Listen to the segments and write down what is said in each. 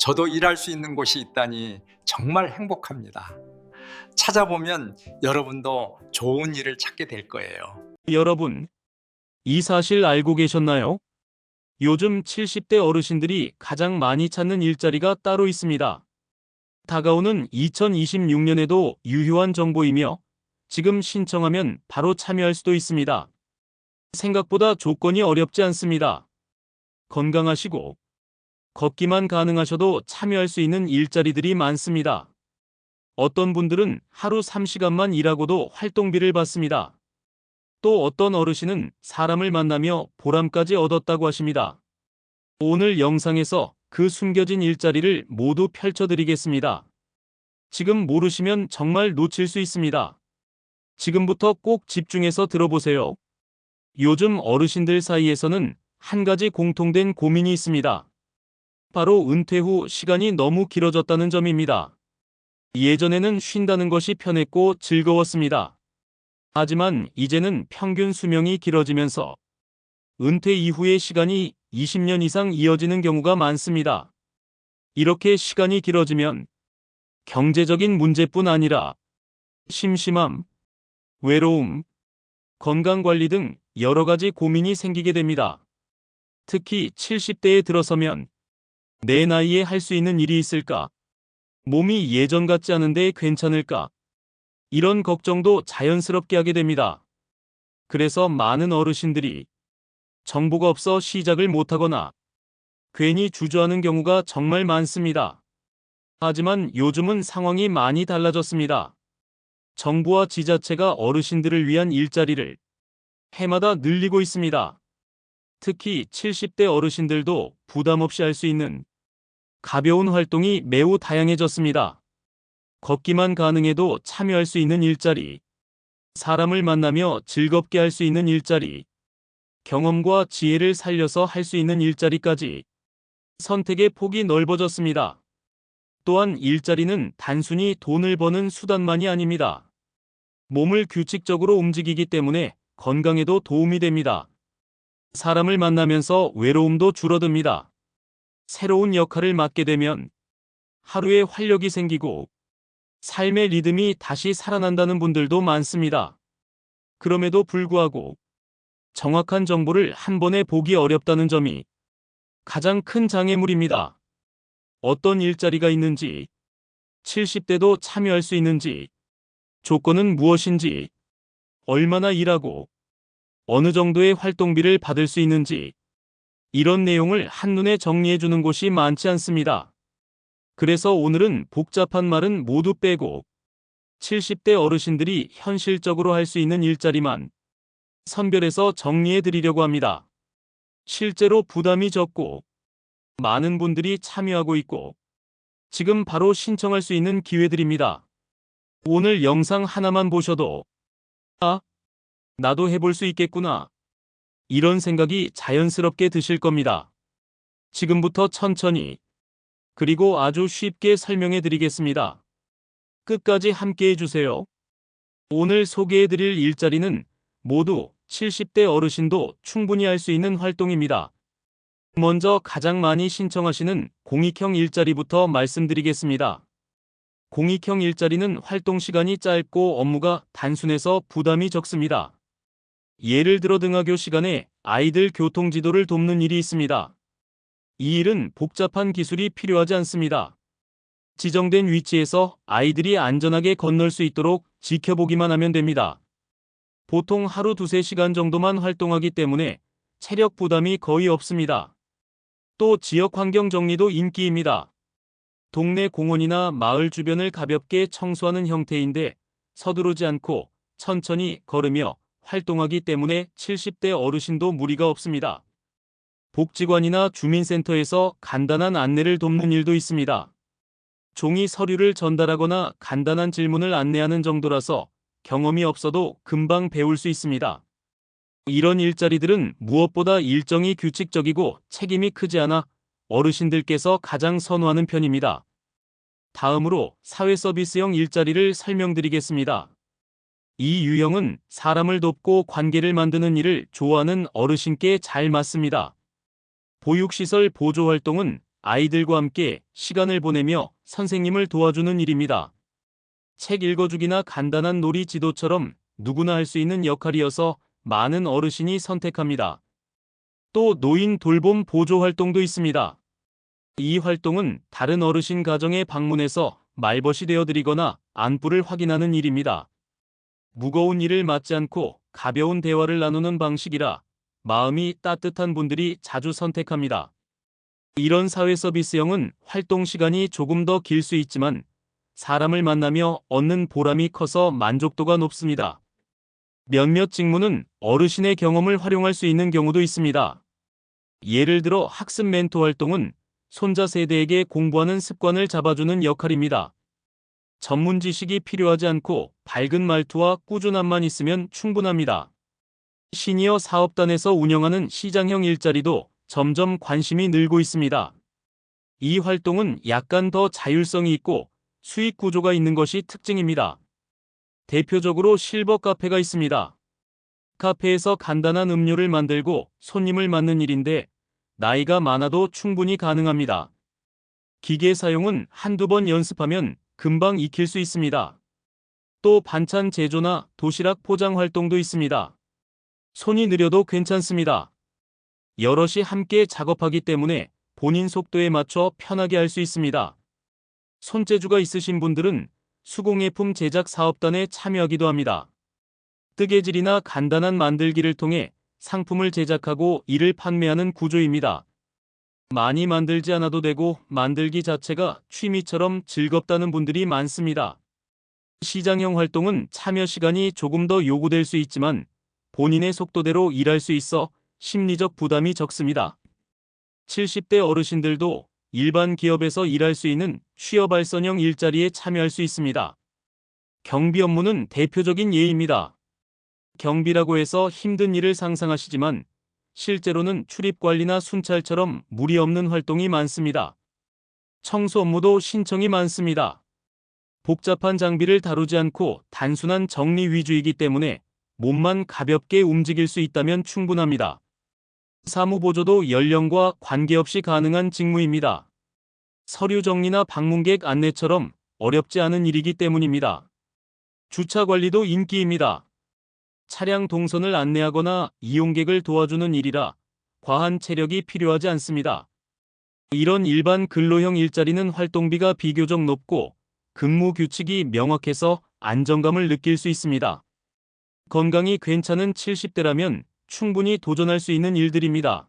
저도 일할 수 있는 곳이 있다니 정말 행복합니다. 찾아보면 여러분도 좋은 일을 찾게 될 거예요. 여러분, 이 사실 알고 계셨나요? 요즘 70대 어르신들이 가장 많이 찾는 일자리가 따로 있습니다. 다가오는 2026년에도 유효한 정보이며 지금 신청하면 바로 참여할 수도 있습니다. 생각보다 조건이 어렵지 않습니다. 건강하시고 걷기만 가능하셔도 참여할 수 있는 일자리들이 많습니다. 어떤 분들은 하루 3시간만 일하고도 활동비를 받습니다. 또 어떤 어르신은 사람을 만나며 보람까지 얻었다고 하십니다. 오늘 영상에서 그 숨겨진 일자리를 모두 펼쳐드리겠습니다. 지금 모르시면 정말 놓칠 수 있습니다. 지금부터 꼭 집중해서 들어보세요. 요즘 어르신들 사이에서는 한 가지 공통된 고민이 있습니다. 바로 은퇴 후 시간이 너무 길어졌다는 점입니다. 예전에는 쉰다는 것이 편했고 즐거웠습니다. 하지만 이제는 평균 수명이 길어지면서 은퇴 이후의 시간이 20년 이상 이어지는 경우가 많습니다. 이렇게 시간이 길어지면 경제적인 문제뿐 아니라 심심함, 외로움, 건강관리 등 여러 가지 고민이 생기게 됩니다. 특히 70대에 들어서면 내 나이에 할 수 있는 일이 있을까? 몸이 예전 같지 않은데 괜찮을까? 이런 걱정도 자연스럽게 하게 됩니다. 그래서 많은 어르신들이 정보가 없어 시작을 못하거나 괜히 주저하는 경우가 정말 많습니다. 하지만 요즘은 상황이 많이 달라졌습니다. 정부와 지자체가 어르신들을 위한 일자리를 해마다 늘리고 있습니다. 특히 70대 어르신들도 부담 없이 할 수 있는 가벼운 활동이 매우 다양해졌습니다. 걷기만 가능해도 참여할 수 있는 일자리, 사람을 만나며 즐겁게 할 수 있는 일자리, 경험과 지혜를 살려서 할 수 있는 일자리까지 선택의 폭이 넓어졌습니다. 또한 일자리는 단순히 돈을 버는 수단만이 아닙니다. 몸을 규칙적으로 움직이기 때문에 건강에도 도움이 됩니다. 사람을 만나면서 외로움도 줄어듭니다. 새로운 역할을 맡게 되면 하루에 활력이 생기고 삶의 리듬이 다시 살아난다는 분들도 많습니다. 그럼에도 불구하고 정확한 정보를 한 번에 보기 어렵다는 점이 가장 큰 장애물입니다. 어떤 일자리가 있는지, 70대도 참여할 수 있는지, 조건은 무엇인지, 얼마나 일하고, 어느 정도의 활동비를 받을 수 있는지, 이런 내용을 한눈에 정리해 주는 곳이 많지 않습니다. 그래서 오늘은 복잡한 말은 모두 빼고 70대 어르신들이 현실적으로 할 수 있는 일자리만 선별해서 정리해 드리려고 합니다. 실제로 부담이 적고 많은 분들이 참여하고 있고 지금 바로 신청할 수 있는 기회들입니다. 오늘 영상 하나만 보셔도 아, 나도 해볼 수 있겠구나. 이런 생각이 자연스럽게 드실 겁니다. 지금부터 천천히 그리고 아주 쉽게 설명해 드리겠습니다. 끝까지 함께 해주세요. 오늘 소개해 드릴 일자리는 모두 70대 어르신도 충분히 할 수 있는 활동입니다. 먼저 가장 많이 신청하시는 공익형 일자리부터 말씀드리겠습니다. 공익형 일자리는 활동 시간이 짧고 업무가 단순해서 부담이 적습니다. 예를 들어 등하교 시간에 아이들 교통 지도를 돕는 일이 있습니다. 이 일은 복잡한 기술이 필요하지 않습니다. 지정된 위치에서 아이들이 안전하게 건널 수 있도록 지켜보기만 하면 됩니다. 보통 하루 두세 시간 정도만 활동하기 때문에 체력 부담이 거의 없습니다. 또 지역 환경 정리도 인기입니다. 동네 공원이나 마을 주변을 가볍게 청소하는 형태인데 서두르지 않고 천천히 걸으며 활동하기 때문에 70대 어르신도 무리가 없습니다. 복지관이나 주민센터에서 간단한 안내를 돕는 일도 있습니다. 종이 서류를 전달하거나 간단한 질문을 안내하는 정도라서 경험이 없어도 금방 배울 수 있습니다. 이런 일자리들은 무엇보다 일정이 규칙적이고 책임이 크지 않아 어르신들께서 가장 선호하는 편입니다. 다음으로 사회 서비스형 일자리를 설명드리겠습니다. 이 유형은 사람을 돕고 관계를 만드는 일을 좋아하는 어르신께 잘 맞습니다. 보육시설 보조 활동은 아이들과 함께 시간을 보내며 선생님을 도와주는 일입니다. 책 읽어주기나 간단한 놀이 지도처럼 누구나 할 수 있는 역할이어서 많은 어르신이 선택합니다. 또 노인 돌봄 보조 활동도 있습니다. 이 활동은 다른 어르신 가정에 방문해서 말벗이 되어 드리거나 안부를 확인하는 일입니다. 무거운 일을 맡지 않고 가벼운 대화를 나누는 방식이라 마음이 따뜻한 분들이 자주 선택합니다. 이런 사회 서비스형은 활동 시간이 조금 더 길 수 있지만 사람을 만나며 얻는 보람이 커서 만족도가 높습니다. 몇몇 직무는 어르신의 경험을 활용할 수 있는 경우도 있습니다. 예를 들어 학습 멘토 활동은 손자 세대에게 공부하는 습관을 잡아주는 역할입니다. 전문 지식이 필요하지 않고 밝은 말투와 꾸준함만 있으면 충분합니다. 시니어 사업단에서 운영하는 시장형 일자리도 점점 관심이 늘고 있습니다. 이 활동은 약간 더 자율성이 있고 수익 구조가 있는 것이 특징입니다. 대표적으로 실버 카페가 있습니다. 카페에서 간단한 음료를 만들고 손님을 맞는 일인데 나이가 많아도 충분히 가능합니다. 기계 사용은 한두 번 연습하면 금방 익힐 수 있습니다. 또 반찬 제조나 도시락 포장 활동도 있습니다. 손이 느려도 괜찮습니다. 여럿이 함께 작업하기 때문에 본인 속도에 맞춰 편하게 할 수 있습니다. 손재주가 있으신 분들은 수공예품 제작 사업단에 참여하기도 합니다. 뜨개질이나 간단한 만들기를 통해 상품을 제작하고 이를 판매하는 구조입니다. 많이 만들지 않아도 되고 만들기 자체가 취미처럼 즐겁다는 분들이 많습니다. 시장형 활동은 참여 시간이 조금 더 요구될 수 있지만 본인의 속도대로 일할 수 있어 심리적 부담이 적습니다. 70대 어르신들도 일반 기업에서 일할 수 있는 취업 발선형 일자리에 참여할 수 있습니다. 경비 업무는 대표적인 예입니다. 경비라고 해서 힘든 일을 상상하시지만 실제로는 출입 관리나 순찰처럼 무리 없는 활동이 많습니다. 청소 업무도 신청이 많습니다. 복잡한 장비를 다루지 않고 단순한 정리 위주이기 때문에 몸만 가볍게 움직일 수 있다면 충분합니다. 사무보조도 연령과 관계없이 가능한 직무입니다. 서류 정리나 방문객 안내처럼 어렵지 않은 일이기 때문입니다. 주차 관리도 인기입니다. 차량 동선을 안내하거나 이용객을 도와주는 일이라 과한 체력이 필요하지 않습니다. 이런 일반 근로형 일자리는 활동비가 비교적 높고 근무 규칙이 명확해서 안정감을 느낄 수 있습니다. 건강이 괜찮은 70대라면 충분히 도전할 수 있는 일들입니다.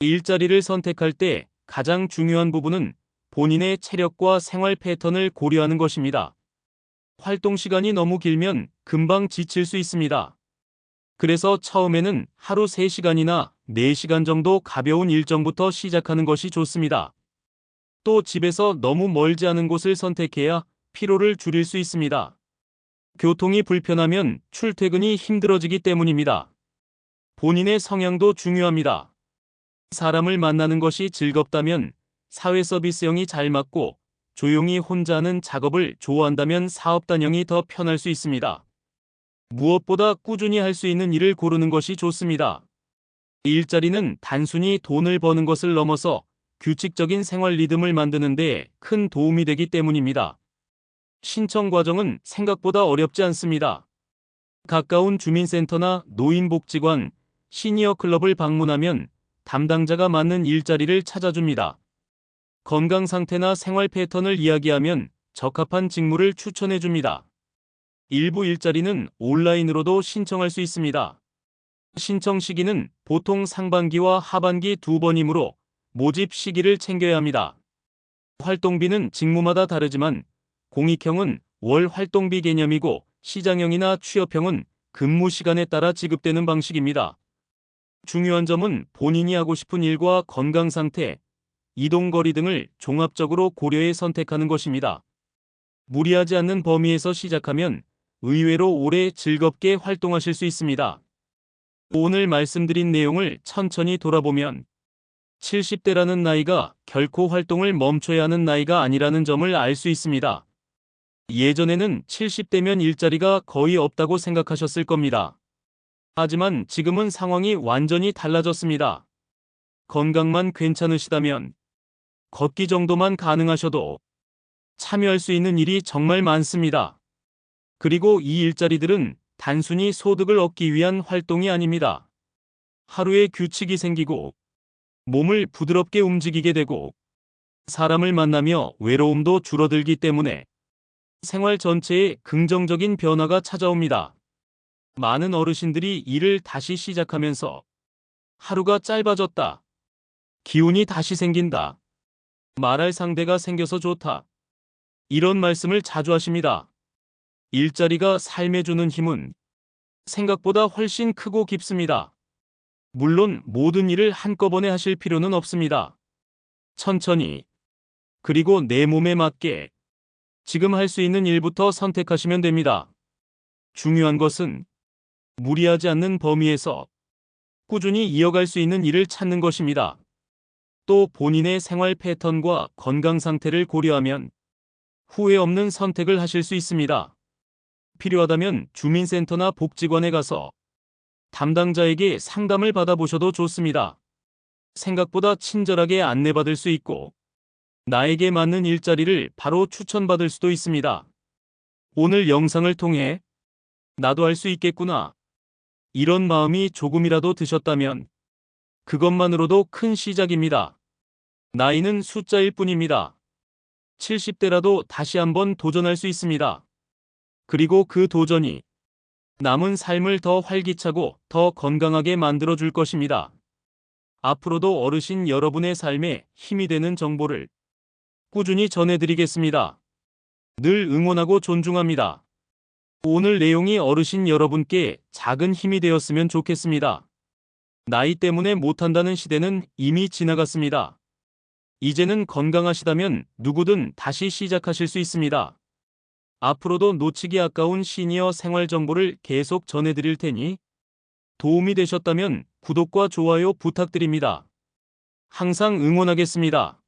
일자리를 선택할 때 가장 중요한 부분은 본인의 체력과 생활 패턴을 고려하는 것입니다. 활동 시간이 너무 길면 금방 지칠 수 있습니다. 그래서 처음에는 하루 3시간이나 4시간 정도 가벼운 일정부터 시작하는 것이 좋습니다. 또 집에서 너무 멀지 않은 곳을 선택해야 피로를 줄일 수 있습니다. 교통이 불편하면 출퇴근이 힘들어지기 때문입니다. 본인의 성향도 중요합니다. 사람을 만나는 것이 즐겁다면 사회 서비스형이 잘 맞고 조용히 혼자 하는 작업을 좋아한다면 사업단형이 더 편할 수 있습니다. 무엇보다 꾸준히 할 수 있는 일을 고르는 것이 좋습니다. 일자리는 단순히 돈을 버는 것을 넘어서 규칙적인 생활 리듬을 만드는 데 큰 도움이 되기 때문입니다. 신청 과정은 생각보다 어렵지 않습니다. 가까운 주민센터나 노인복지관, 시니어 클럽을 방문하면 담당자가 맞는 일자리를 찾아줍니다. 건강 상태나 생활 패턴을 이야기하면 적합한 직무를 추천해 줍니다. 일부 일자리는 온라인으로도 신청할 수 있습니다. 신청 시기는 보통 상반기와 하반기 두 번이므로 모집 시기를 챙겨야 합니다. 활동비는 직무마다 다르지만 공익형은 월 활동비 개념이고 시장형이나 취업형은 근무 시간에 따라 지급되는 방식입니다. 중요한 점은 본인이 하고 싶은 일과 건강 상태, 이동거리 등을 종합적으로 고려해 선택하는 것입니다. 무리하지 않는 범위에서 시작하면 의외로 오래 즐겁게 활동하실 수 있습니다. 오늘 말씀드린 내용을 천천히 돌아보면 70대라는 나이가 결코 활동을 멈춰야 하는 나이가 아니라는 점을 알 수 있습니다. 예전에는 70대면 일자리가 거의 없다고 생각하셨을 겁니다. 하지만 지금은 상황이 완전히 달라졌습니다. 건강만 괜찮으시다면 걷기 정도만 가능하셔도 참여할 수 있는 일이 정말 많습니다. 그리고 이 일자리들은 단순히 소득을 얻기 위한 활동이 아닙니다. 하루에 규칙이 생기고 몸을 부드럽게 움직이게 되고 사람을 만나며 외로움도 줄어들기 때문에 생활 전체에 긍정적인 변화가 찾아옵니다. 많은 어르신들이 일을 다시 시작하면서 하루가 짧아졌다. 기운이 다시 생긴다. 말할 상대가 생겨서 좋다. 이런 말씀을 자주 하십니다. 일자리가 삶에 주는 힘은 생각보다 훨씬 크고 깊습니다. 물론 모든 일을 한꺼번에 하실 필요는 없습니다. 천천히, 그리고 내 몸에 맞게 지금 할 수 있는 일부터 선택하시면 됩니다. 중요한 것은 무리하지 않는 범위에서 꾸준히 이어갈 수 있는 일을 찾는 것입니다. 또 본인의 생활 패턴과 건강 상태를 고려하면 후회 없는 선택을 하실 수 있습니다. 필요하다면 주민센터나 복지관에 가서 담당자에게 상담을 받아보셔도 좋습니다. 생각보다 친절하게 안내받을 수 있고 나에게 맞는 일자리를 바로 추천받을 수도 있습니다. 오늘 영상을 통해 나도 할 수 있겠구나. 이런 마음이 조금이라도 드셨다면 그것만으로도 큰 시작입니다. 나이는 숫자일 뿐입니다. 70대라도 다시 한번 도전할 수 있습니다. 그리고 그 도전이 남은 삶을 더 활기차고 더 건강하게 만들어 줄 것입니다. 앞으로도 어르신 여러분의 삶에 힘이 되는 정보를 꾸준히 전해드리겠습니다. 늘 응원하고 존중합니다. 오늘 내용이 어르신 여러분께 작은 힘이 되었으면 좋겠습니다. 나이 때문에 못한다는 시대는 이미 지나갔습니다. 이제는 건강하시다면 누구든 다시 시작하실 수 있습니다. 앞으로도 놓치기 아까운 시니어 생활 정보를 계속 전해드릴 테니 도움이 되셨다면 구독과 좋아요 부탁드립니다. 항상 응원하겠습니다.